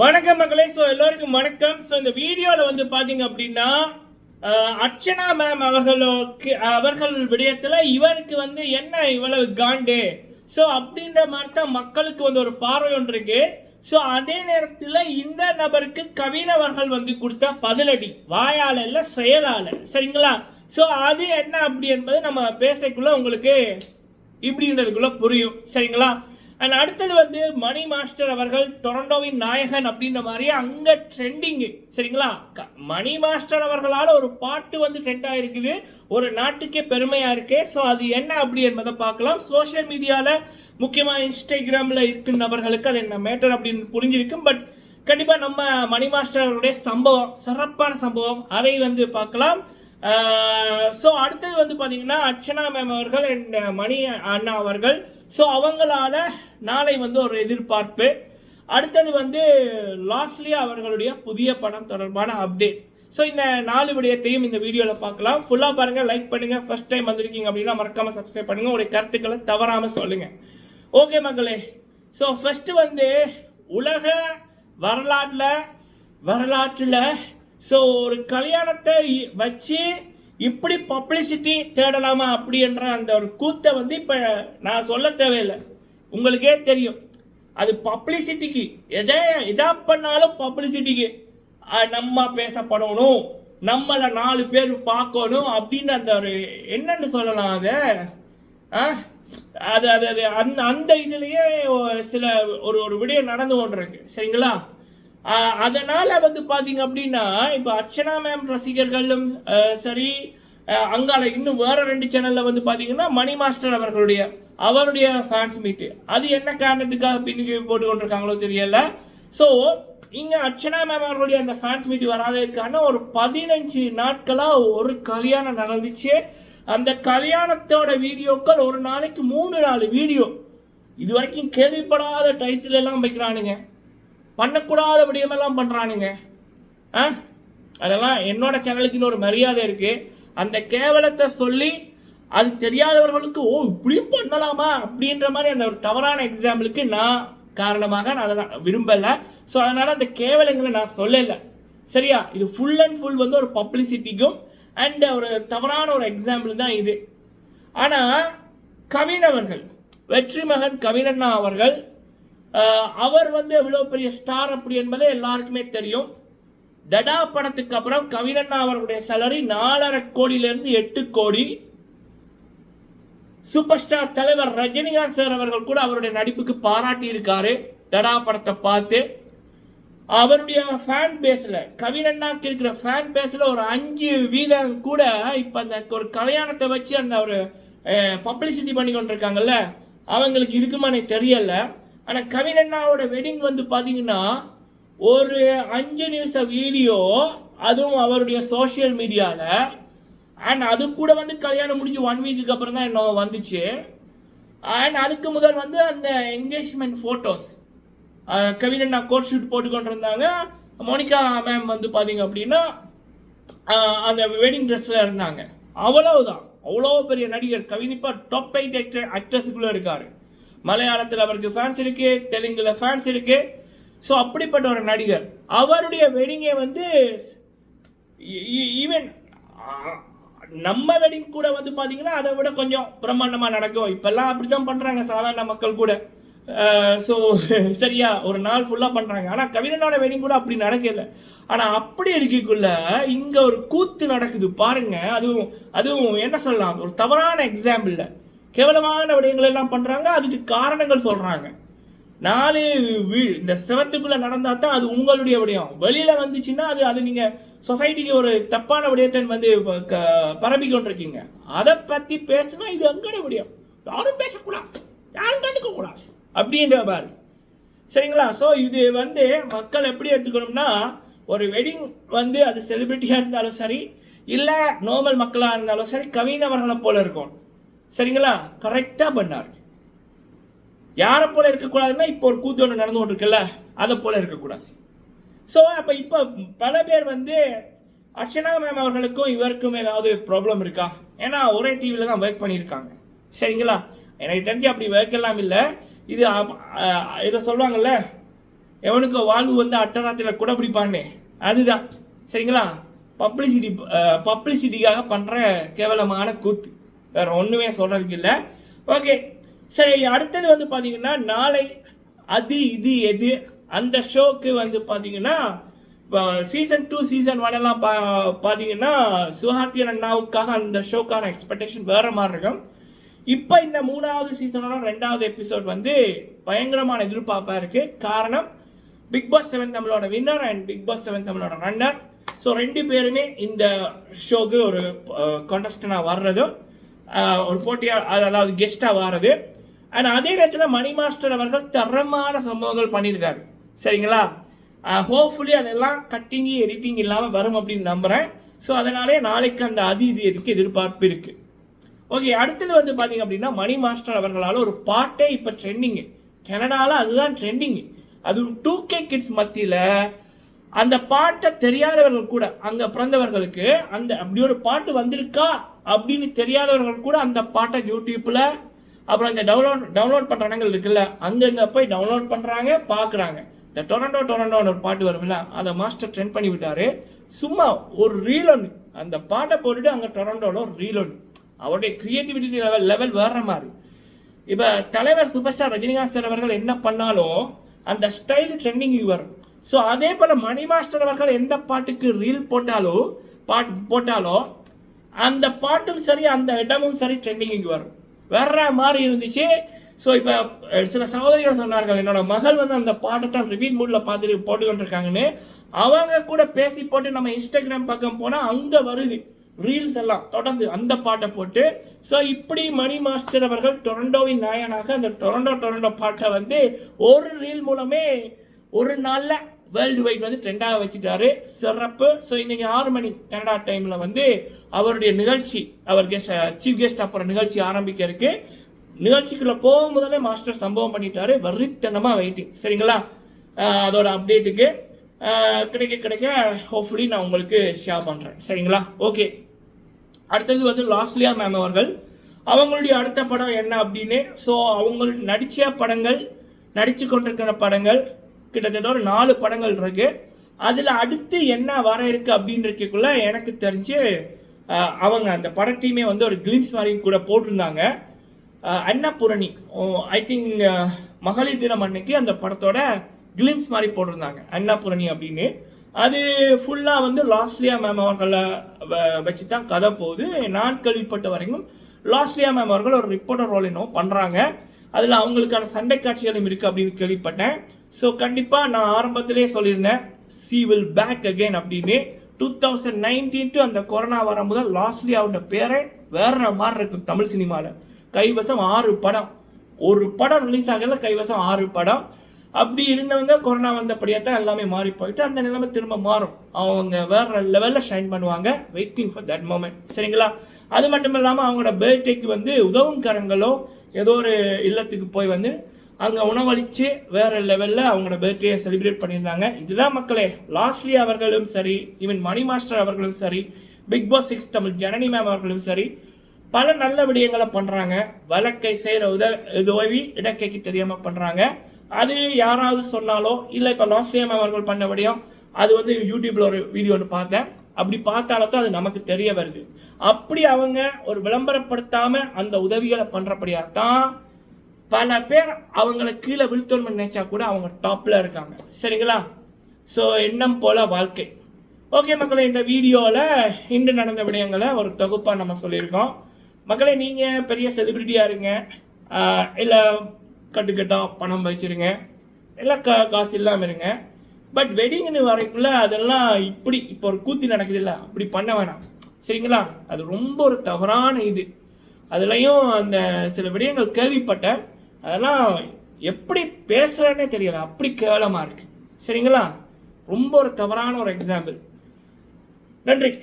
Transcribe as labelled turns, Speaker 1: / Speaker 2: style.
Speaker 1: வணக்கம் மக்களே. ஸோ எல்லோருக்கும் வணக்கம். ஸோ இந்த வீடியோவில் வந்து பார்த்தீங்க அப்படின்னா அர்ச்சனா மேம் அவர்களுக்கு அவர்கள் விடயத்தில் இவருக்கு வந்து என்ன இவ்வளவு காண்டு? ஸோ அப்படின்ற மாதிரி தான் மக்களுக்கு வந்து ஒரு பார்வை ஒன்று இருக்கு. ஸோ அதே நேரத்தில் இந்த நபருக்கு கவினவர்கள் வந்து கொடுத்த பதிலடி வாயால் இல்லை செயலால். சரிங்களா? ஸோ அது என்ன அப்படி என்பது நம்ம பேசக்குள்ள உங்களுக்கு இப்படின்றதுக்குள்ள புரியும். சரிங்களா? அண்ட் அடுத்தது வந்து மணி மாஸ்டர் அவர்கள் டொரண்டோவின் நாயகன் அப்படின்ற மாதிரி அங்க ட்ரெண்டிங் சரிங்களா? க- மணி மாஸ்டர் அவர்களால் ஒரு பாட்டு வந்து ட்ரெண்ட் ஆயிருக்குது. ஒரு நாட்டுக்கே பெருமையா இருக்கு. ஸோ அது என்ன அப்படி என்பதை பார்க்கலாம். சோஷியல் மீடியால முக்கியமா இன்ஸ்டாகிராம்ல இருக்கும் நபர்களுக்கு அது என்ன மேட்டர் அப்படின்னு புரிஞ்சிருக்கும். பட் கண்டிப்பா நம்ம மணி மாஸ்டர் அவருடைய சம்பவம் சிறப்பான சம்பவம் அதை வந்து பார்க்கலாம். ஸோ அடுத்தது வந்து பார்த்தீங்கன்னா அர்ச்சனா மேம் அவர்கள் அண்ட் uh, மணி அண்ணா அவர்கள். ஸோ அவங்களால நாளை வந்து ஒரு எதிர்பார்ப்பு. அடுத்தது வந்து லாஸ்ட்லி அவர்களுடைய புதிய படம் தொடர்பான அப்டேட் ஸோ இந்த நாலு விடயத்தையும் இந்த வீடியோவில் பார்க்கலாம். ஃபுல்லாக பாருங்கள் லைக் பண்ணுங்கள் ஃபர்ஸ்ட் டைம் வந்திருக்கீங்க அப்படின்னா மறக்காமல் சப்ஸ்கிரைப் பண்ணுங்கள் உங்களுடைய கருத்துக்களை தவறாமல் சொல்லுங்கள் ஓகே மக்களே. ஸோ ஃபஸ்ட்டு வந்து உலக வரலாற்றில் வரலாற்றில் ஸோ ஒரு கல்யாணத்தை வச்சு இப்படி பப்ளிசிட்டி தேடலாமா அப்படின்ற அந்த ஒரு கூத்தை வந்து இப்போ நான் சொல்ல தேவையில்லை. உங்களுக்கே தெரியும். அது பப்ளிசிட்டிக்கு எதை எதா பண்ணாலும் பப்ளிசிட்டிக்கு நம்ம பேசப்படணும் நம்மளை நாலு பேர் பார்க்கணும் அப்படின்னு அந்த ஒரு என்னன்னு சொல்லலாம் அதை? ஆ? அது அது அது அந்த அந்த இதுலேயே சில ஒரு ஒரு விடயம் நடந்து கொண்டிருக்கு. சரிங்களா? அதனால் வந்து பார்த்தீங்க அப்படின்னா இப்போ அர்ச்சனா மேம் ரசிகர்களும் சரி அங்கால இன்னும் வேற ரெண்டு சேனலில் வந்து பார்த்தீங்கன்னா மணி மாஸ்டர் அவர்களுடைய அவருடைய ஃபேன்ஸ் மீட்டு அது என்ன காரணத்துக்காக பின்னுக்கு போட்டு கொண்டிருக்காங்களோ தெரியல. ஸோ இங்கே அர்ச்சனா மேம் அவர்களுடைய அந்த ஃபேன்ஸ் மீட் வராததுக்கான ஒரு பதினஞ்சு நாட்களாக ஒரு கல்யாணம் நடந்துச்சு. அந்த கல்யாணத்தோட வீடியோக்கள் ஒரு நாளைக்கு மூணு நாலு வீடியோ. இது வரைக்கும் கேள்விப்படாத டைட்டில் எல்லாம் வைக்கிறானுங்க. பண்ணக்கூடாத விடயமெல்லாம் பண்ணுறானுங்க ஆ? அதெல்லாம் என்னோட சேனலுக்குன்னு ஒரு மரியாதை இருக்குது அந்த கேவலத்தை சொல்லி அது தெரியாதவர்களுக்கு ஓ இப்படியும் பண்ணலாமா? அப்படின்ற மாதிரி அந்த ஒரு தவறான எக்ஸாம்பிளுக்கு நான் காரணமாக நான் அதை நான் விரும்பலை. ஸோ அதனால் அந்த கேவலங்களை நான் சொல்லலை. சரியா? இது ஃபுல் அண்ட் ஃபுல் வந்து ஒரு பப்ளிசிட்டிக்கும் அண்ட் ஒரு தவறான ஒரு எக்ஸாம்பிள் தான் இது. ஆனால் கவின் அவர்கள் வெற்றி மகன் கவினண்ணா அவர்கள் அவர் வந்து எவ்வளோ பெரிய ஸ்டார் அப்படி என்பது எல்லாருக்குமே தெரியும். டடா படத்துக்கு அப்புறம் கவினண்ணா அவர்களுடைய சேலரி நாலரை கோடியிலிருந்து எட்டு கோடி. சூப்பர் ஸ்டார் தலைவர் ரஜினிகாந்த் சார் அவர்கள் கூட அவருடைய நடிப்புக்கு பாராட்டி இருக்காரு. டடா படத்தை பார்த்து. அவருடைய ஃபேன் பேஸில் கவிரண்ணாக்கு இருக்கிற ஃபேன் பேஸில் ஒரு அஞ்சு வீதம் கூட இப்போ அந்த ஒரு கல்யாணத்தை வச்சு அந்த ஒரு பப்ளிசிட்டி பண்ணி கொண்டிருக்காங்கல்ல அவங்களுக்கு இருக்குமானே தெரியலை. ஆனா கவினண்ணாவோட வெட்டிங் வந்து பார்த்தீங்கன்னா ஒரு அஞ்சு நிமிஷம் வீடியோ அதுவும் அவருடைய சோஷியல் மீடியாவில் அண்ட் அது கூட வந்து கல்யாணம் முடிஞ்சு ஒன் வீக்குக்கு அப்புறம் தான் என்ன வந்துச்சு. அண்ட் அதுக்கு முதல் வந்து அந்த என்கேஜ்மெண்ட் ஃபோட்டோஸ் கவினண்ணா கோட் ஷூட் போட்டுக்கொண்டு இருந்தாங்க மோனிகா மேம் வந்து பார்த்தீங்க அப்படின்னா அந்த வெட்டிங் ட்ரெஸ்ஸில் இருந்தாங்க. அவ்வளவுதான். அவ்வளோ பெரிய நடிகர் கவினிப்பா டாப் எயிட் ஆக்டர் ஆக்ட்ரஸுக்குள்ளே இருக்காரு. மலையாளத்தில் அவருக்கு ஃபேன்ஸ் இருக்கு தெலுங்குல ஃபேன்ஸ் இருக்கு. ஸோ அப்படிப்பட்ட ஒரு நடிகர். அவருடைய வெடிங்கை வந்து e-, e-, ஈவன் நம்ம வெடிங் கூட வந்து பார்த்தீங்கன்னா அதை விட கொஞ்சம் பிரம்மாண்டமாக நடக்கும். இப்பெல்லாம் அப்படித்தான் பண்ணுறாங்க சாதாரண மக்கள் கூட. ஸோ சரியா ஒரு நாள் ஃபுல்லாக பண்ணுறாங்க ஆனால் கவினனோட வெடிங் கூட அப்படி நடக்கல. ஆனால் அப்படி இருக்கக்குள்ள இங்கே ஒரு கூத்து நடக்குது. பாருங்க அதுவும் அதுவும் என்ன சொல்லலாம் ஒரு தவறான எக்ஸாம்பிளில் கேவலமான விடயங்கள் எல்லாம் பண்ணுறாங்க அதுக்கு காரணங்கள் சொல்கிறாங்க நாலு வீ- இந்த செவத்துக்குள்ளே நடந்தால் தான் அது உங்களுடைய விடயம். வெளியில் வந்துச்சுன்னா அது அது நீங்கள் சொசைட்டிக்கு ஒரு தப்பான விடயத்தை வந்து ப- க- பரப்பி கொண்டிருக்கீங்க. அதை பற்றி பேசுனா இது எங்கட விடயம்? யாரும் பேசக்கூடாது. யாரும் கண்டுக்க கூடாது அப்படின்ற மாதிரி. சரிங்களா? ஸோ இது வந்து மக்கள் எப்படி எடுத்துக்கணும்னா ஒரு வெட்டிங் வந்து அது செலிபிரிட்டியாக இருந்தாலும் சரி இல்லை நார்மல் மக்களாக இருந்தாலும் சரி கவினவர்களை போல இருக்கும். சரிங்களா? கரெக்டாக பண்ணார். யாரை போல இருக்கக்கூடாதுன்னா இப்போ ஒரு கூத்து ஒன்று நடந்து கொண்டிருக்குல்ல அதை போல இருக்கக்கூடாது. ஸோ அப்போ இப்போ பல பேர் வந்து அர்ச்சனா மேம் அவர்களுக்கும் இவருக்கும் ஏதாவது ப்ராப்ளம் இருக்கா? ஏன்னா ஒரே டிவியில் தான் ஒர்க் பண்ணியிருக்காங்க. சரிங்களா? எனக்கு தெரிஞ்சு அப்படி ஒர்க் எல்லாம் இல்லை. இது இதை சொல்லுவாங்கல்ல எவனுக்கு வாழ்வு வந்து அட்டராத்தில் கூட பிடிப்பான்னு அதுதான். சரிங்களா? பப்ளிசிட்டி பப்ளிசிட்டிக்காக பண்ணுற கேவலமான கூத்து. வேற ஒன்றுமே சொல்கிறதுக்கு இல்லை. ஓகே சரி அடுத்தது வந்து பார்த்தீங்கன்னா நாளை அது இது எது அந்த ஷோக்கு வந்து பார்த்தீங்கன்னா சீசன் டூ சீசன் ஒன் எல்லாம் பா பார்த்தீங்கன்னா சுஹாத்திய அண்ணாவுக்காக அந்த ஷோக்கான எக்ஸ்பெக்டேஷன் வேற மாதிரி இருக்கும். இப்போ இந்த மூணாவது சீசனோட ரெண்டாவது எபிசோட் வந்து பயங்கரமான எதிர்பார்ப்பாக இருக்குது காரணம் பிக் பாஸ் செவன் தமிழோட winner and Bigg Boss seven தமிழோட ரன்னர் ஸோ ரெண்டு பேருமே இந்த ஷோக்கு ஒரு கான்டெஸ்டனாக வர்றதும் ஒரு போட்டியாக அதாவது கெஸ்ட்டாக வாரது. அண்ட் அதே நேரத்தில் மணி மாஸ்டர் அவர்கள் தரமான சம்பவங்கள் பண்ணியிருக்காரு. சரிங்களா? ஹோப்ஃபுல்லி அதெல்லாம் கட்டிங் எடிட்டிங் இல்லாமல் வரும் அப்படின்னு நம்புகிறேன் ஸோ அதனாலே நாளைக்கு அந்த அதி எதிர்பார்ப்பு இருக்குது ஓகே அடுத்தது வந்து பார்த்தீங்க அப்படின்னா மணி மாஸ்டர் அவர்களால் ஒரு பாட்டே இப்போ ட்ரெண்டிங்கு கனடாவில் அதுதான் ட்ரெண்டிங்கு அதுவும் டூ கே கிட்ஸ் மத்தியில் அந்த பாட்டை தெரியாதவர்கள் கூட அங்கே பிறந்தவர்களுக்கு அந்த அப்படி ஒரு பாட்டு வந்திருக்கா அப்படின்னு தெரியாதவர்கள் கூட அந்த பாட்டை யூடியூப்பில் அப்புறம் இந்த டவுன்லோட் டவுன்லோட் பண்ணுற இடங்கள் இருக்குல்ல அங்கங்கே போய் டவுன்லோட் பண்ணுறாங்க பார்க்குறாங்க இந்த டொரண்டோ டொரண்டோன்னு ஒரு பாட்டு வரும்ல அதை மாஸ்டர் ட்ரெண்ட் பண்ணி விட்டாரு. சும்மா ஒரு ரீல் ஒன்று அந்த பாட்டை போட்டுட்டு அங்கே டொரண்டோவில் ஒரு ரீல் ஒன்று அவருடைய கிரியேட்டிவிட்டி லெவல் லெவல் வேற மாதிரி. இப்போ தலைவர் சூப்பர் ஸ்டார் ரஜினிகாந்த் சார் அவர்கள் என்ன பண்ணாலும் அந்த ஸ்டைல் ட்ரெண்டிங் வரும் ஸோ அதே போல் மணி மாஸ்டர் அவர்கள் எந்த பாட்டுக்கு ரீல் போட்டாலோ பாட்டு போட்டாலோ அந்த பாட்டும் சரி அந்த இடமும் சரி ட்ரெண்டிங்கு வரும். வேற மாதிரி இருந்துச்சு. ஸோ இப்போ சில சகோதரிகள் சொன்னார்கள் என்னோட மகள் வந்து அந்த பாட்டை தான் ரிவீட் மூடில் பார்த்துட்டு போட்டுக்கிட்டு இருக்காங்கன்னு அவங்க கூட பேசி போட்டு நம்ம இன்ஸ்டாகிராம் பக்கம் போனால் அங்கே வருது. ரீல்ஸ் எல்லாம் தொடர்ந்து அந்த பாட்டை போட்டு. ஸோ இப்படி மணி மாஸ்டர் அவர்கள் டொரண்டோவின் நாயனாக அந்த டொரண்டோ டொரண்டோ பாட்டை வந்து ஒரு ரீல் மூலமே ஒரு நாளில் வேர்ல்டு வைட் வந்து ட்ரெண்டாக வச்சுட்டாரு. சிறப்பு. ஸோ இன்றைக்கி ஆறு மணி கனடா டைமில் வந்து அவருடைய நிகழ்ச்சி அவர் கெஸ்ட் சீஃப் கெஸ்ட் அப்புறம் நிகழ்ச்சி ஆரம்பிக்க இருக்கு. நிகழ்ச்சிக்குள்ளே போகும்போதே மாஸ்டர் சம்பவம் பண்ணிட்டாரு. வரித்தனமாக வெயிட்டிங் சரிங்களா? அதோட அப்டேட்டுக்கு கிடைக்க கிடைக்க ஹோப்ஃபுல்லி நான் உங்களுக்கு ஷேர் பண்ணுறேன் சரிங்களா? ஓகே அடுத்தது வந்து லாஸ்லியா மேம் அவர்கள். அவங்களுடைய அடுத்த படம் என்ன அப்படின்னு? ஸோ அவங்க நடித்த படங்கள் நடித்து கொண்டிருக்கிற படங்கள் கிட்டத்தட்ட ஒரு நாலு படங்கள் இருக்கு. அதில் அடுத்து என்ன வர இருக்கு அப்படின்றதுக்குள்ள எனக்கு தெரிஞ்சு அவங்க அந்த படத்தையுமே வந்து ஒரு கிளிம்ஸ் மாதிரி கூட போட்டிருந்தாங்க. அஹ், அன்னபூரணி ஐ திங்க் மகளிர் தினம் அன்னைக்கு அந்த படத்தோட கிளிம்ஸ் மாதிரி போட்டிருந்தாங்க அன்னபூரணி அப்படின்னு. அது ஃபுல்லாக வந்து லாஸ்ட்லியா மேம் அவர்களை வ- வச்சு தான் கதை போகுது. நான் கேள்விப்பட்ட வரைக்கும் லாஸ்ட்லியா மேம் அவர்கள் ஒரு ரிப்போர்ட்டர் ரோல் என்னவோ பண்ணுறாங்க அதில் அவங்களுக்கான சண்டை காட்சிகளும் இருக்குது அப்படின்னு கேள்விப்பட்டேன். ஸோ கண்டிப்பாக நான் ஆரம்பத்திலே சொல்லியிருந்தேன் சி வில் பேக் அகைன் அப்படின்னு. டூ தௌசண்ட் நைன்டீன் டு அந்த கொரோனா வர முதல் லாஸ்ட்லியாவோட பேரே வேற மாதிரி இருக்கும் தமிழ் சினிமாவில் கைவசம் ஆறு படம். ஒரு படம் ரிலீஸ் ஆகல கைவசம் ஆறு படம். அப்படி இருந்தவங்க கொரோனா வந்தபடியாக தான் எல்லாமே மாறி போயிட்டு அந்த நிலைமை திரும்ப மாறும். அவங்க வேற லெவலில் ஷைன் பண்ணுவாங்க வெயிட்டிங் ஃபார் தட் மூமெண்ட் சரிங்களா? அது மட்டும் இல்லாமல் அவங்களோட பர்த்டேக்கு வந்து உதவும் கரங்களோ ஏதோ ஒரு இல்லத்துக்கு போய் வந்து அங்கே உணவளித்து வேற லெவலில் அவங்களோட பர்த்டேயை செலிப்ரேட் பண்ணியிருந்தாங்க. இதுதான் மக்களே லாஸ்ட்லி அவர்களும் சரி ஈவன் மணி மாஸ்டர் அவர்களும் சரி Bigg Boss six Tamil Janani ma'am அவர்களும் சரி பல நல்ல விடயங்களை பண்ணுறாங்க வழக்கை செய்கிற உத உதவி இடக்கைக்கு தெரியாமல் பண்ணுறாங்க அது யாராவது சொன்னாலோ இல்லை இப்போ லாஸ்ட்லியம் அவர்கள் பண்ண விடயம் அது வந்து யூடியூப்பில் ஒரு வீடியோ ஒன்று பார்த்தேன். அப்படி பார்த்தாலும் அது நமக்கு தெரிய வருது. அப்படி அவங்க ஒரு விளம்பரப்படுத்தாம அந்த உதவிகளை பண்றபடியா தான் பல பேர் அவங்கள கீழே வீழ்த்தணும்னு நினைச்சா கூட அவங்க டாப்பில் இருக்காங்க. சரிங்களா? ஸோ எண்ணம் போல வாழ்க்கை. ஓகே மக்களே இந்த வீடியோவில் இன்று நடந்த விடயங்களை ஒரு தொகுப்பாக நம்ம சொல்லியிருக்கோம். மக்களே நீங்கள் பெரிய செலிப்ரிட்டியாக இருங்க. இல்லை கட்டுக்கட்டாக பணம் வச்சுருங்க. இல்லை கா காசு இல்லாமல் இருங்க. பட் வெட்டிங்னு வரைக்குள்ள அதெல்லாம் இப்படி இப்போ ஒரு கூத்தி நடக்குது இல்லை அப்படி பண்ண வேணாம். சரிங்களா? அது ரொம்ப ஒரு தவறான இது. அதுலேயும் அந்த சில விடயங்கள் கேள்விப்பட்டேன் அதெல்லாம் எப்படி பேசுகிறேன்னே தெரியல. அப்படி கேவலமாக இருக்குது சரிங்களா? ரொம்ப ஒரு தவறான ஒரு எக்ஸாம்பிள் நன்றி.